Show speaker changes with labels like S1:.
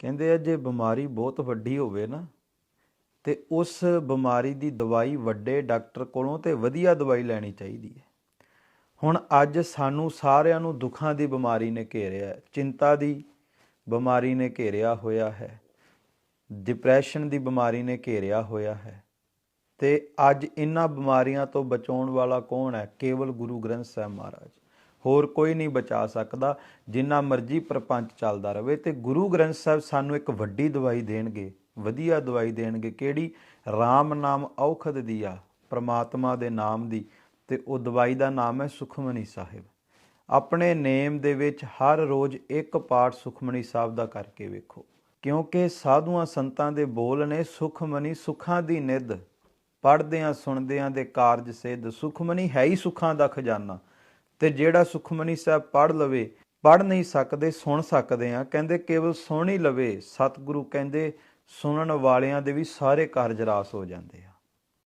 S1: ਕਹਿੰਦੇ ਆ, ਜੇ ਬਿਮਾਰੀ ਬਹੁਤ ਵੱਡੀ ਹੋਵੇ ਨਾ, ਤੇ ਉਸ ਬਿਮਾਰੀ ਦੀ ਦਵਾਈ ਵੱਡੇ ਡਾਕਟਰ ਕੋਲੋਂ ਤੇ ਵਧੀਆ ਦਵਾਈ ਲੈਣੀ ਚਾਹੀਦੀ ਹੈ। ਹੁਣ ਅੱਜ ਸਾਨੂੰ ਸਾਰਿਆਂ ਨੂੰ ਦੁੱਖਾਂ ਦੀ ਬਿਮਾਰੀ ਨੇ ਘੇਰਿਆ ਹੈ ਚਿੰਤਾ ਦੀ ਬਿਮਾਰੀ ਨੇ ਘੇਰਿਆ ਹੋਇਆ ਹੈ ਡਿਪਰੈਸ਼ਨ ਦੀ ਬਿਮਾਰੀ ਨੇ ਘੇਰਿਆ ਹੋਇਆ ਹੈ, ਤੇ ਅੱਜ ਇਹਨਾਂ ਬਿਮਾਰੀਆਂ ਤੋਂ ਬਚਾਉਣ ਵਾਲਾ ਕੌਣ ਹੈ? ਕੇਵਲ ਗੁਰੂ ਗ੍ਰੰਥ ਸਾਹਿਬ ਮਹਾਰਾਜ। ਹੋਰ ਕੋਈ ਨਹੀਂ ਬਚਾ ਸਕਦਾ। ਜਿੰਨਾ ਮਰਜ਼ੀ ਪ੍ਰਪੰਚ ਚੱਲਦਾ ਰਵੇ ਤੇ ਗੁਰੂ ਗ੍ਰੰਥ ਸਾਹਿਬ ਸਾਨੂੰ ਇੱਕ ਵੱਡੀ ਦਵਾਈ ਦੇਣਗੇ। ਵਧੀਆ ਦਵਾਈ ਦੇਣਗੇ। ਕਿਹੜੀ? RAM ਨਾਮ ਔਖਦ ਦੀ ਆ, ਪ੍ਰਮਾਤਮਾ ਦੇ ਨਾਮ ਦੀ ਤੇ ਉਹ ਦਵਾਈ ਦਾ ਨਾਮ ਹੈ ਸੁਖਮਨੀ ਸਾਹਿਬ। ਆਪਣੇ ਨੇਮ ਦੇ ਵਿੱਚ ਹਰ ਰੋਜ਼ ਇੱਕ ਪਾਠ ਸੁਖਮਨੀ ਸਾਹਿਬ ਦਾ ਕਰਕੇ ਵੇਖੋ। ਕਿਉਂਕਿ ਸਾਧੂਆਂ ਸੰਤਾਂ ਦੇ ਬੋਲ ਨੇ ਸੁਖਮਨੀ ਸੁਖਾਂ ਦੀ ਨਿਧ। ਪੜ੍ਹਦਿਆਂ ਸੁਣਦਿਆਂ ਦੇ ਕਾਰਜ ਸਿੱਧ। ਸੁਖਮਨੀ ਹੈ ਹੀ ਸੁਖਾਂ ਦਾ ਖਜ਼ਾਨਾ। ਤੇ ਜਿਹੜਾ ਸੁਖਮਨੀ ਸਾਹਿਬ ਪੜ੍ਹ ਲਵੇ, ਪੜ੍ਹ ਨਹੀਂ ਸਕਦੇ, ਸੁਣ ਸਕਦੇ ਆ ਕਹਿੰਦੇ ਕੇਵਲ ਸੁਣ ਹੀ ਲਵੇ, ਸਤਿਗੁਰੂ ਕਹਿੰਦੇ ਸੁਣਨ ਵਾਲਿਆਂ ਦੇ ਵੀ ਸਾਰੇ ਕਾਰਜ ਰਾਸ ਹੋ ਜਾਂਦੇ ਆ।